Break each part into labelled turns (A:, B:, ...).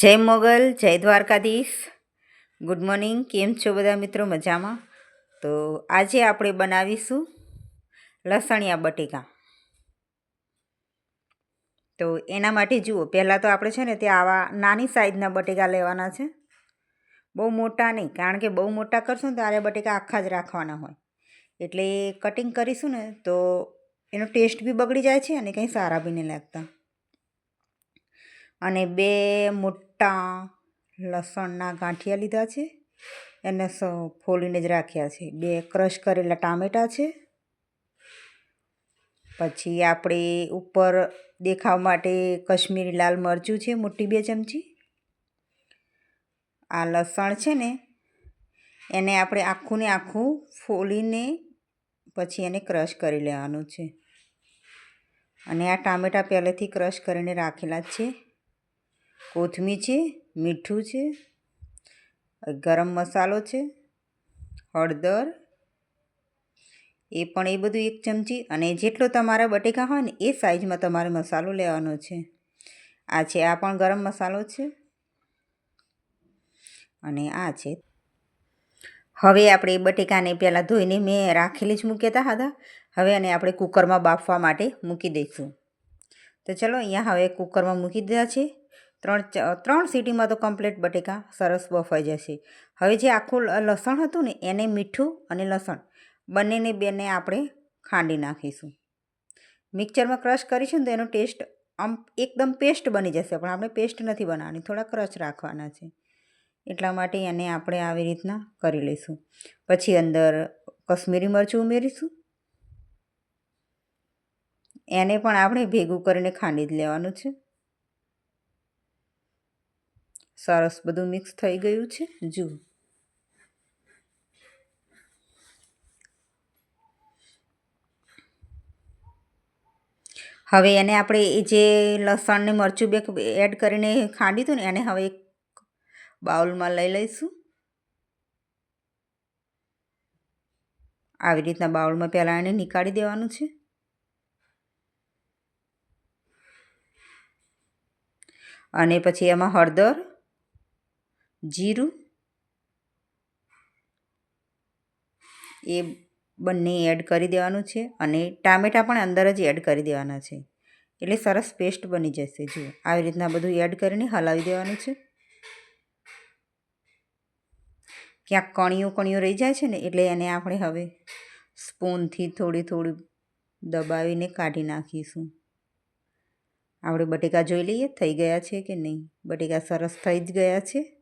A: જય મોગલ, જય Dwarkadhish. Good morning કેમ છો બધા મિત્રો મજામાં? તો આજે આપણે બનાવીશું લસણિયા બટેકા. તો એના માટે જુઓ, પહેલાં તો આપણે છે ને તે આવા નાની સાઈઝના બટેકા લેવાના છે. બહુ મોટા નહીં, કારણ કે બહુ મોટા કરશું ને ત્યારે બટેકા આખા જ રાખવાના હોય. એટલે કટિંગ કરીશું ને તો એનો ટેસ્ટ બી બગડી જાય છે અને કંઈ સારા બી નહીં લાગતા. અને બે મોટા લસણના ગાંઠિયા લીધા છે. એને ફોલીને જ રાખ્યા છે. બે ક્રશ કરેલા ટામેટાં છે. પછી આપણે ઉપર દેખાવ માટે કશ્મીરી લાલ મરચું છે, મોટી બે ચમચી. આ લસણ છે ને, એને આપણે આખું ને આખું ફોલીને પછી એને ક્રશ કરી લેવાનું છે. અને આ ટામેટાં પહેલેથી ક્રશ કરીને રાખેલા જ છે. કોથમીર છે, મીઠું છે, ગરમ મસાલો છે, હળદર. એ પણ એ બધું એક ચમચી અને જેટલો તમારા બટેકા હોય ને એ સાઈઝમાં તમારે મસાલો લેવાનો છે. આ છે, આ પણ ગરમ મસાલો છે. અને આ છે. હવે આપણે બટેકાને પહેલાં ધોઈને મેં રાખેલી જ મૂક્યા હતા હવે અને આપણે કુકરમાં બાફવા માટે મૂકી દઈશું. તો ચલો, અહીંયા હવે કુકરમાં મૂકી દીધા છે. ત્રણ ત્રણ સીટીમાં તો કમ્પ્લીટ બટેકા સરસ બફાઈ જશે. હવે જે આખું લસણ હતું ને, એને મીઠું અને લસણ બંનેને બેને આપણે ખાંડી નાખીશું. મિક્સરમાં ક્રશ કરીશું ને તો એનો ટેસ્ટ આમ એકદમ પેસ્ટ બની જશે, પણ આપણે પેસ્ટ નથી બનાવવાની, થોડા ક્રશ રાખવાના છે. એટલા માટે એને આપણે આવી રીતના કરી લઈશું. પછી અંદર કશ્મીરી મરચું ઉમેરીશું. એને પણ આપણે ભેગું કરીને ખાંડી જ લેવાનું છે. સરસ બધું મિક્સ થઈ ગયું છે. જુઓ. હવે એને આપણે એ જે લસણ ને મરચું બે એડ કરીને ખાંડી હતું ને, એને હવે એક બાઉલમાં લઈ લઈશું. આવી રીતના બાઉલમાં પહેલાં એને નીકાળી દેવાનું છે. અને પછી એમાં હળદર જીરું. એ બંને એડ કરી દેવાનું છે અને ટામેટાં પણ અંદર જ એડ કરી દેવાના છે. એટલે સરસ પેસ્ટ બની જશે. જુઓ, આવી રીતના બધું એડ કરીને હલાવી દેવાનું છે. ક્યાંક કણિયું કણિયું રહી જાય છે ને, એટલે એને આપણે હવે સ્પૂનથી થોડી થોડી દબાવીને કાઢી નાખીશું. આપણે બટેકા જોઈ લઈએ, થઈ ગયા છે કે નહીં? બટેકા સરસ થઈ જ ગયા છે.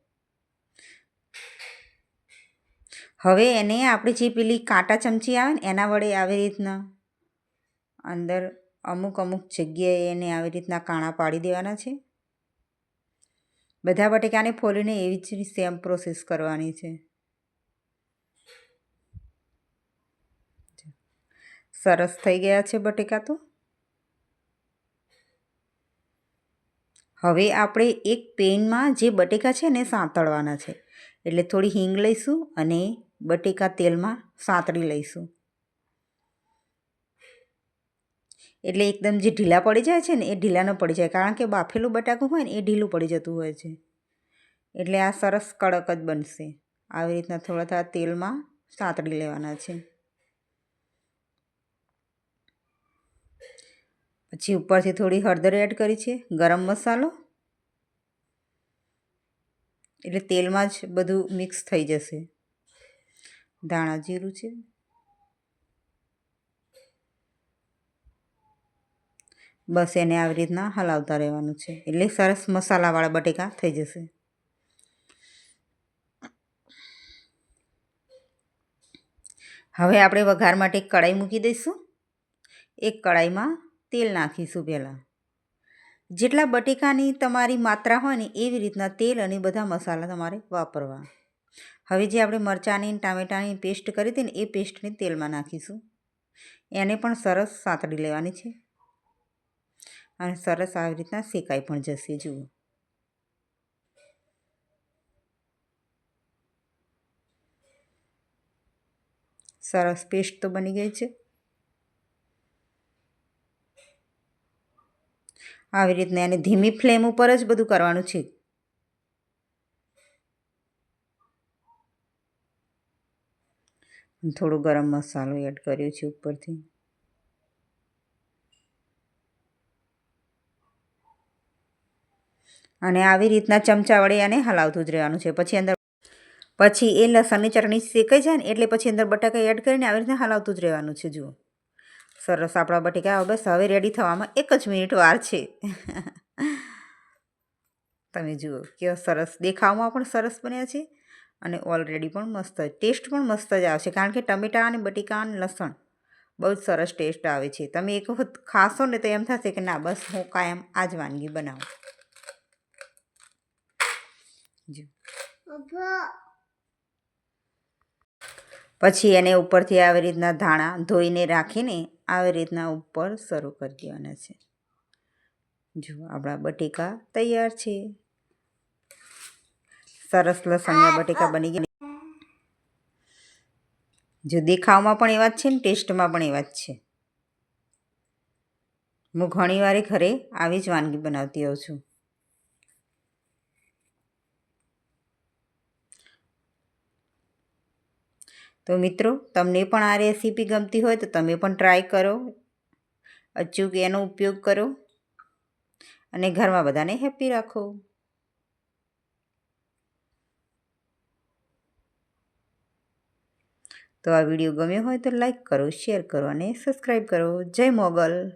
A: હવે એને આપણે જે પેલી કાંટા ચમચી આવે ને, એના વડે આવી રીતના અંદર અમુક અમુક જગ્યાએ એને આવી રીતના કાણા પાડી દેવાના છે. બધા બટેકાને ફોલીને એવી જ સેમ પ્રોસેસ કરવાની છે. સરસ થઈ ગયા છે બટેકા તો. હવે આપણે એક પેનમાં જે બટેકા છે ને સાંતળવાના છે. એટલે થોડી હિંગ લઈશું અને બટેકા તેલમાં સાંતળી લઈશું. એટલે એકદમ જે ઢીલા પડી જાય છે ને એ ઢીલા ન પડી જાય, કારણ કે બાફેલું બટાકું હોય ને એ ઢીલું પડી જતું હોય છે. એટલે આ સરસ કડક જ બનશે. આવી રીતના થોડા થોડા તેલમાં સાંતળી લેવાના છે. પછી ઉપરથી થોડી હળદર એડ કરી છે, ગરમ મસાલો. એટલે તેલમાં જ બધું મિક્સ થઈ જશે. ધાણા જીરું છે. બસ એને આવી રીતના હલાવતા રહેવાનું છે. એટલે સરસ મસાલાવાળા બટેકા થઈ જશે. હવે આપણે વઘાર માટે કઢાઈ મૂકી દઈશું. એક કઢાઈમાં તેલ નાખીશું પહેલાં. જેટલા બટેકાની તમારી માત્રા હોય ને એવી રીતના તેલ અને બધા મસાલા તમારે વાપરવા. હવે જે આપણે મરચાંની, ટામેટાની પેસ્ટ કરી હતી ને એ પેસ્ટને તેલમાં નાખીશું. એને પણ સરસ સાંતળી લેવાની છે. અને સરસ આવી રીતના શેકાઈ પણ જશે, જુઓ. સરસ પેસ્ટ તો બની ગઈ છે. આવી રીતના અને ધીમી ફ્લેમ ઉપર જ બધું કરવાનું છે. થોડો ગરમ મસાલો એડ કર્યો છે ઉપરથી. અને આવી રીતના ચમચા વડે આને હલાવતું જ રહેવાનું છે. પછી અંદર પછી એ લસણની ચટણી શેકાઈ જાય ને એટલે પછી અંદર બટાકા એડ કરીને આવી રીતના હલાવતું જ રહેવાનું છે, જુઓ. સરસ આપણા બટેકા બસ હવે રેડી થવામાં એક જ મિનિટ વાર છે. તમે જુઓ કેવો સરસ દેખાવમાં પણ સરસ બન્યા છે અને ઓલરેડી પણ મસ્ત ટેસ્ટ પણ મસ્ત જ આવશે કારણ કે ટમેટાં અને બટેકા અને લસણ બહુ જ સરસ ટેસ્ટ આવે છે. તમે એક વખત ખાશો ને તો એમ થશે કે ના બસ હું કાયમ આ જ વાનગી બનાવું. જો પછી એને ઉપરથી આવી રીતના ધાણા ધોઈને રાખીને આવી રીતના ઉપર શરૂ કરી દેવાના છે. જો આપણા બટેકા તૈયાર છે. સરસ લસણના બટેકા બની ગયા. જો દેખાવમાં પણ એવા જ છે ને, ટેસ્ટમાં પણ એવા જ છે. હું ઘણીવાર ઘરે આવી જ વાનગી બનાવતી હોઉં છું. તો મિત્રો, તમને પણ આ રેસીપી ગમતી હોય તો તમે પણ ટ્રાય કરો. અચૂક એનો ઉપયોગ કરો. અને ઘરમાં બધાને હેપી રાખો. તો આ વીડિયો ગમ્યો હોય તો લાઈક કરો, શેર કરો અને સબસ્ક્રાઈબ કરો. જય મોગલ.